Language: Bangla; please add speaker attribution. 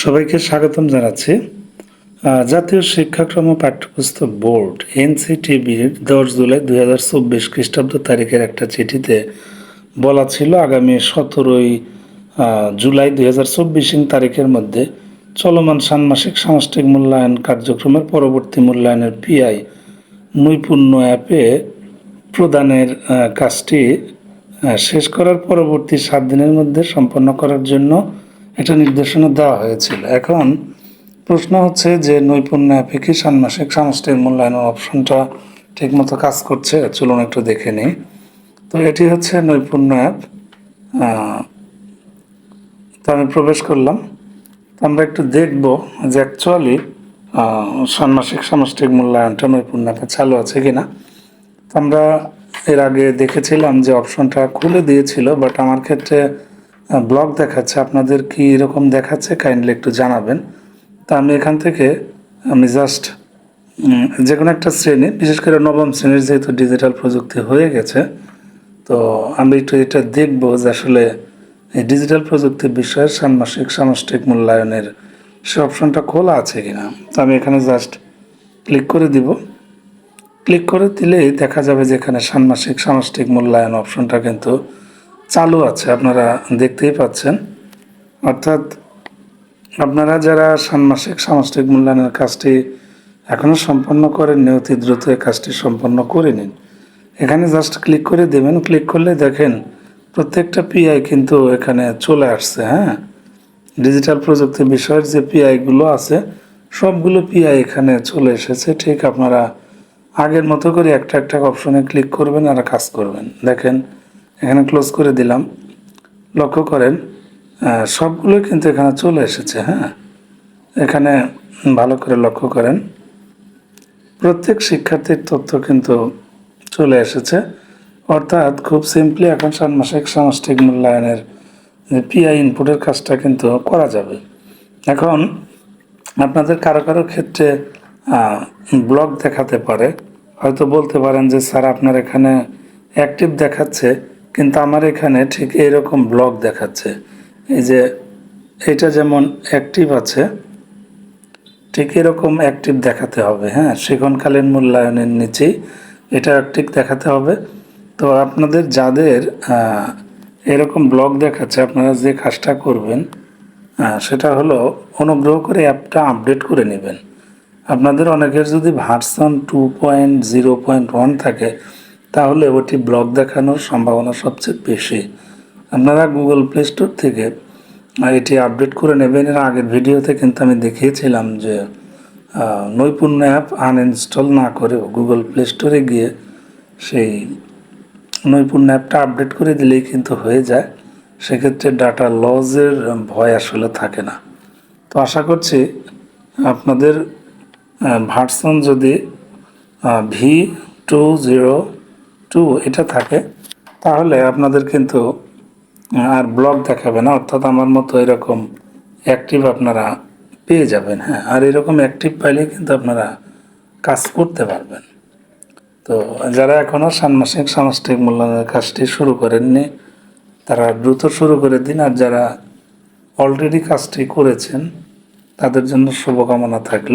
Speaker 1: সবাইকে স্বাগতম জানাচ্ছি। জাতীয় শিক্ষাক্রম পাঠ্যপুস্তক বোর্ড এনসিটিবির দশ জুলাই দুই হাজার চব্বিশ খ্রিস্টাব্দ তারিখের একটা চিঠিতে বলা ছিল, আগামী সতেরোই জুলাই দুই হাজার চব্বিশ তারিখের মধ্যে চলমান ষান্মাসিক সামষ্টিক মূল্যায়ন কার্যক্রমের পরবর্তী মূল্যায়নের পিআই নৈপুণ্য অ্যাপে প্রদানের কাজটি শেষ করার পরবর্তী সাত দিনের মধ্যে সম্পন্ন করার জন্য এটা নির্দেশনা দেওয়া হয়েছিল। এখন প্রশ্ন হচ্ছে যে নৈপুণ্য অ্যাপে কি ষান্মাসিক সামষ্টিক মূল্যায়নের অপশনটা ঠিকমতো কাজ করছে? চলুন একটু দেখে নিই। তো এটি হচ্ছে নৈপুণ্য অ্যাপ। তো আমি প্রবেশ করলাম। তো আমরা একটু দেখব যে অ্যাকচুয়ালি ষান্মাসিক সামষ্টিক মূল্যায়নটা নৈপুণ্য অ্যাপে চালু আছে কিনা। তো আমরা এর আগে দেখেছিলাম যে অপশনটা খুলে দিয়েছিল বাট আমার ক্ষেত্রে ব্লগ দেখাচ্ছে। আপনাদের কি এরকম দেখাচ্ছে কাইন্ডলি একটু জানাবেন। তা আমি এখান থেকে, আমি জাস্ট যে কোনো একটা শ্রেণি, বিশেষ করে নবম শ্রেণির যেহেতু ডিজিটাল প্রযুক্তি হয়ে গেছে, তো আমি একটু এটা দেখব যে আসলে এই ডিজিটাল প্রযুক্তির বিষয়ে ষান্মাসিক, সামষ্টিক মূল্যায়নের সে অপশনটা খোলা আছে কিনা। তো আমি এখানে জাস্ট ক্লিক করে দিব। ক্লিক করে দিলেই দেখা যাবে যে এখানে ষান্মাসিক, সামষ্টিক মূল্যায়ন অপশনটা কিন্তু চালু আছে, আপনারা দেখতেই পাচ্ছেন। অর্থাৎ আপনারা যারা ষান্মাসিক সামষ্টিক মূল্যায়নের কাজটি এখনও সম্পন্ন করেননি, অতি দ্রুত এই কাজটি সম্পন্ন করে নিন। এখানে জাস্ট ক্লিক করে দেবেন, ক্লিক করলে দেখেন প্রত্যেকটা পিআই কিন্তু এখানে চলে আসছে হ্যাঁ? ডিজিটাল প্রযুক্তি বিষয়ের যে পিআইগুলো আছে, সবগুলো পিআই এখানে চলে এসেছে, ঠিক আপনারা আগের মতো করে একটা একটা অপশনে ক্লিক করবেন আর কাজ করবেন। দেখেন এখানে ক্লোজ করে দিলাম। লক্ষ্য করেন সবগুলো কিন্তু এখানে চলে এসেছে হ্যাঁ? এখানে ভালো করে লক্ষ্য করেন। প্রত্যেক শিক্ষার্থীর তথ্য কিন্তু চলে এসেছে। অর্থাৎ খুব সিম্পলি এখন ষান্মাসিক সামষ্টিক মূল্যায়নের পিআই ইনপুটের কাজটা কিন্তু করা যাবে। এখন আপনাদের কারও কারও ক্ষেত্রে ব্লগ দেখাতে পারে। হয়তো বলতে পারেন যে, স্যার, আপনার এখানে অ্যাক্টিভ দেখাচ্ছে। কিন্তু আমার এখানে ঠিক এরকম ব্লগ দেখাচ্ছে। এই যে এটা যেমন অ্যাক্টিভ আছে, ঠিক এরকম অ্যাক্টিভ দেখাতে হবে হ্যাঁ? শিখনকালীন মূল্যায়নের নিচেই এটা অ্যাক্টিভ দেখাতে হবে। তো আপনাদের যাদের এরকম ব্লগ দেখাচ্ছে, আপনারা যে কাজটা করবেন সেটা হলো অনুগ্রহ করে অ্যাপটা আপডেট করে নেবেন। আপনাদের অনেকের যদি version two point zero point one থাকে তাহলে ওটি ব্লগ দেখানোর সম্ভাবনা সবচেয়ে বেশি। আপনারা গুগল প্লে স্টোর থেকে এটি আপডেট করে নেবেন। এর আগের ভিডিওতে কিন্তু আমি দেখিয়েছিলাম যে নৈপুণ্য অ্যাপ আনইনস্টল না করেও গুগল প্লে স্টোরে গিয়ে সেই নৈপুণ্য অ্যাপটা আপডেট করে দিলেই কিন্তু হয়ে যায়। সেক্ষেত্রে ডাটা লসের ভয় আসলে থাকে না। তো আশা করছি আপনাদের ভার্সন যদি ভি টু জিরো টু এটা থাকে, তাহলে আপনাদের কিন্তু আর ব্লগ দেখাবে না, অর্থাৎ আমার মতো এরকম অ্যাক্টিভ আপনারা পেয়ে যাবেন হ্যাঁ। আর এরকম অ্যাক্টিভ পাইলে কিন্তু আপনারা কাজ করতে পারবেন। তো যারা এখনও ষান্মাসিক সামষ্টিক মূল্যায়নের কাজটি শুরু করেননি, তারা দ্রুত শুরু করে দিন। আর যারা অলরেডি কাজটি করেছেন, তাদের জন্য শুভকামনা থাকল।